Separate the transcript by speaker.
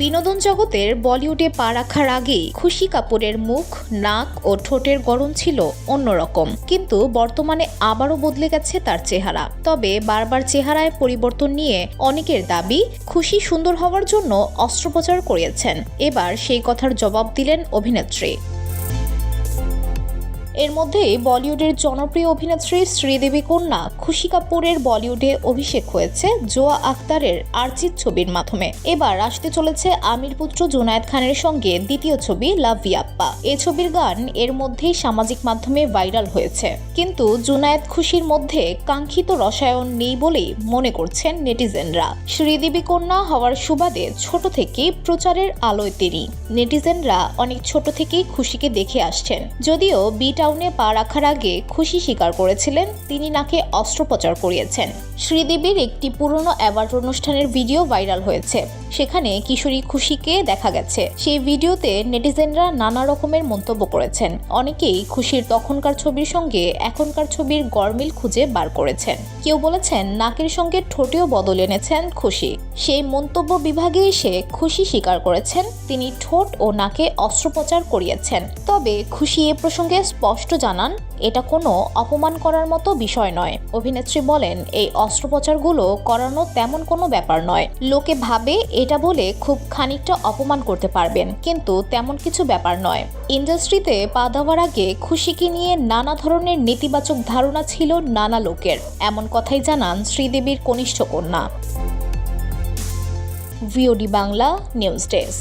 Speaker 1: বিনোদন জগতের বলিউডে পা রাখার আগেই খুশি কাপুরের মুখ, নাক ও ঠোঁটের গরম ছিল অন্যরকম। কিন্তু বর্তমানে আবারও বদলে গেছে তার চেহারা। তবে বারবার চেহারায় পরিবর্তন নিয়ে অনেকের দাবি, খুশি সুন্দর হওয়ার জন্য অস্ত্রোপচার করিয়েছেন। এবার সেই কথার জবাব দিলেন অভিনেত্রী। এর মধ্যে বলিউডের জনপ্রিয় অভিনেত্রী শ্রীদেবী কন্যা খুশি কাপুরের বলিউডে অভিষেক হয়েছে জোয়া আক্তারের আর্চিত ছবির মাধ্যমে। এবার আসতে চলেছে আমির পুত্র জুনায়েদ খানের সঙ্গে দ্বিতীয় ছবি লাভ ইয়াপ্পা এ ছবির গান এর মধ্যেই সামাজিক মাধ্যমে ভাইরাল হয়েছে। কিন্তু জুনায়েদ খুশির মধ্যে কাঙ্ক্ষিত রসায়ন নেই বলেই মনে করছেন নেটিজেনরা। শ্রীদেবী কন্যা হওয়ার সুবাদে ছোট থেকেই প্রচারের আলোয় তিনি। নেটিজেনরা অনেক ছোট থেকেই খুশিকে দেখে আসছেন। যদিও বি টাউনে পা রাখার আগে খুশি স্বীকার করেছিলেন, তিনি নাকে অস্ত্রোপচার করিয়েছেন। শ্রীদেবীর একটি পুরনো অ্যাওয়ার্ড অনুষ্ঠানের ভিডিও ভাইরাল হয়েছে। সেখানে কিশোরী খুশিকে দেখা গেছে। সেই ভিডিওতে নেটিজেনরা নানা রকমের মন্তব্য করেছেন। অনেকেই খুশির তখনকার ছবির সঙ্গে এখনকার ছবির গরমিল খুঁজে বার করেছেন। কেউ বলেছেন, নাকের সঙ্গে ঠোঁটেও বদল এনেছেন খুশি। সেই মন্তব্য বিভাগে এসে খুশি স্বীকার করেছেন, তিনি ঠোঁট ও নাকে অস্ত্রোপচার করিয়েছেন। তবে খুশি এ প্রসঙ্গে স্পষ্ট জানান, এটা কোনো অপমান করার মতো বিষয় নয়। অভিনেত্রী বলেন, এই অস্ত্রোপচারগুলো করানো তেমন কোনো ব্যাপার নয়। লোকে ভাবে এটা বলে খুব খানিকটা অপমান করতে পারবেন, কিন্তু তেমন কিছু ব্যাপার নয়। ইন্ডাস্ট্রিতে পা দেওয়ার আগে খুশিকে নিয়ে নানা ধরনের নেতিবাচক ধারণা ছিল নানা লোকের। এমন কথাই জানান শ্রীদেবীর কনিষ্ঠ কন্যা। VOD Bangla news desk